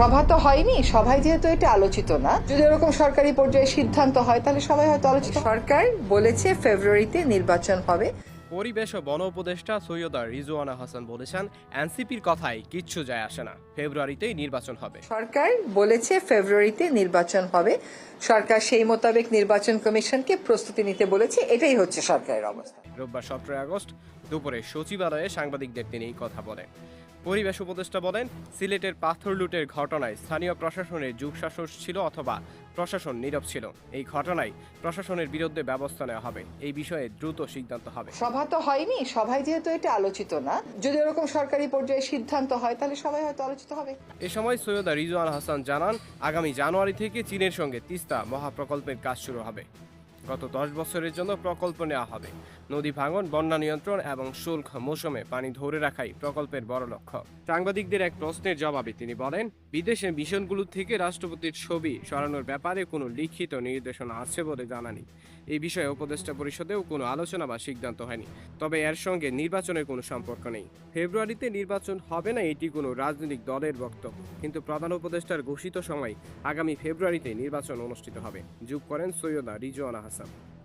সভা তো হয়নি সভায় যেহেতু এটা আলোচিত না। যদি এরকম সরকারি পর্যায়ে সিদ্ধান্ত হয় তাহলে সবাই হয়তো আলোচিত সরকার বলেছে ফেব্রুয়ারিতে নির্বাচন হবে। পরিবেশ ও বন উপদেষ্টা সৈয়দা রিজওয়ানা হাসান বলেছেন এনসিপির কথায় কিচ্ছু যায় আসে না। ফেব্রুয়ারিতেই নির্বাচন হবে। সরকার বলেছে ফেব্রুয়ারিতে নির্বাচন হবে। সরকার সেই মোতাবেক নির্বাচন কমিশনকে প্রস্তুতি নিতে বলেছে এটাই হচ্ছে সরকারের অবস্থা। রোববার সতেরোই আগস্ট দুপুরে সচিবালয়ে সাংবাদিকদের তিনি এই কথা বলেন। পরিবেশ উপদেষ্টা বলেন সিলেটের পাথর লুটের ঘটনায় স্থানীয় প্রশাসনের যুগশাসন ছিল অথবা প্রশাসন নীরব ছিল। এই ঘটনায় প্রশাসনের বিরুদ্ধে ব্যবস্থা নেওয়া হবে। এই বিষয়ে দ্রুত সিদ্ধান্ত হবে। সভা তো হয়নি সভায় যেহেতু এটা আলোচিত না। যদি এরকম সরকারি পর্যায়ে সিদ্ধান্ত হয় তাহলে সবাই হয়তো আলোচিত হবে। এ সময় সৈয়দা রিজওয়ান হাসান জানান আগামী জানুয়ারি থেকে চীনের সঙ্গে তিস্তা মহাপ্রকল্পের কাজ শুরু হবে। গত দশ বছরের জন্য প্রকল্প নেওয়া হবে। নদী ভাঙন, বন্যা নিয়ন্ত্রণ এবং শুল্ক মৌসুমে পানি ধরে রাখাই প্রকল্পের বড় লক্ষ্য। সাংবাদিকদের এক প্রশ্নের জবাবে তিনি বলেন, বিদেশের মিশনগুলো থেকে রাষ্ট্রপতির ছবি সরানোর ব্যাপারে কোনো লিখিত নির্দেশনা আছে বলে জানানি। এই বিষয়ে উপদেষ্টা পরিষদেও কোনো আলোচনা বা সিদ্ধান্ত হয়নি। তবে এর সঙ্গে নির্বাচনের কোনো সম্পর্ক নেই। ফেব্রুয়ারিতে নির্বাচন হবে না এটি কোনো রাজনৈতিক দলের বক্তব্য। কিন্তু প্রধান উপদেষ্টার ঘোষিত সময় আগামী ফেব্রুয়ারিতে নির্বাচন অনুষ্ঠিত হবে। যোগ করেন সৈয়দা রিজওয়ানা হাসান